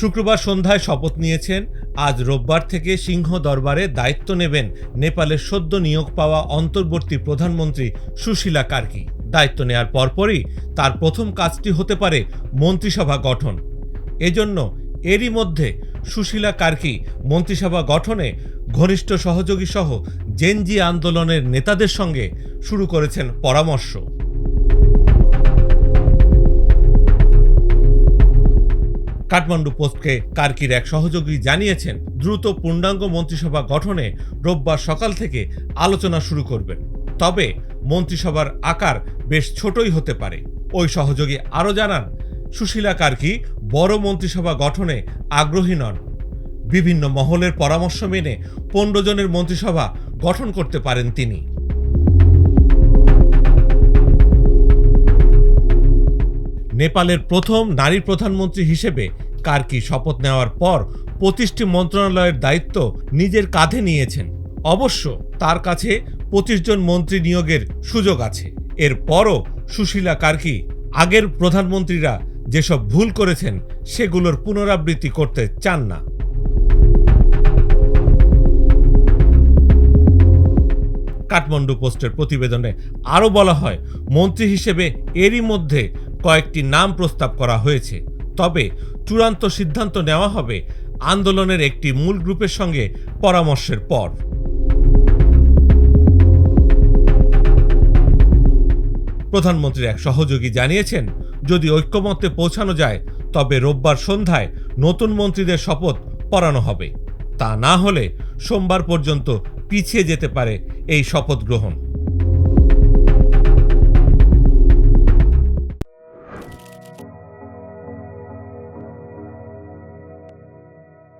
শুক্রবার সন্ধ্যায় শপথ নিয়েছেন। আজ রোববার থেকে সিংহ দরবারে দায়িত্ব নেবেন নেপালের সদ্য নিয়োগ পাওয়া অন্তর্বর্তী প্রধানমন্ত্রী সুশীলা কার্কি। দায়িত্ব নেয়ার পরপরই তার প্রথম কাজটি হতে পারে মন্ত্রিসভা গঠন। এজন্য এরই মধ্যে সুশীলা কার্কি মন্ত্রিসভা গঠনে ঘনিষ্ঠ সহযোগী সহ জেনজি আন্দোলনের নেতাদের সঙ্গে শুরু করেছেন পরামর্শ। কাঠমান্ডু পোস্টকে কার্কির এক সহযোগী জানিয়েছেন, দ্রুত পূর্ণাঙ্গ মন্ত্রিসভা গঠনে রোববার সকাল থেকে আলোচনা শুরু করবেন। তবে মন্ত্রিসভার আকার বেশ ছোটই হতে পারে। ওই সহযোগী আরও জানান, সুশীলা কার্কি বড় মন্ত্রিসভা গঠনে আগ্রহী নন। বিভিন্ন মহলের পরামর্শ মেনে পনেরো জনের মন্ত্রিসভা গঠন করতে পারেন তিনি। নেপালের প্রথম নারী প্রধানমন্ত্রী হিসেবে কার্কি শপথ নেওয়ার পর পঁচিশটি মন্ত্রণালয়ের দায়িত্ব নিজের কাঁধে নিয়েছেন? অবশ্য তার কাছে পঁচিশ জন মন্ত্রী নিয়োগের সুযোগ আছে। এরপরও সুশীলা কার্কি আগের প্রধানমন্ত্রীরা যেসব ভুল করেছেন সেগুলোর পুনরাবৃত্তি করতে চান না। কাঠমান্ডু পোস্টের প্রতিবেদনে আরও বলা হয়, মন্ত্রী হিসেবে এরই মধ্যে কয়েকটি নাম প্রস্তাব করা হয়েছে। তবে চূড়ান্ত সিদ্ধান্ত নেওয়া হবে আন্দোলনের একটি মূল গ্রুপের সঙ্গে পরামর্শের পর। প্রধানমন্ত্রীর এক সহযোগী জানিয়েছেন, যদি ঐক্যমত্যে পৌঁছানো যায়, তবে রোববার সন্ধ্যায় নতুন মন্ত্রীদের শপথ পড়ানো হবে। তা না হলে সোমবার পর্যন্ত পিছিয়ে যেতে পারে এই শপথ গ্রহণ।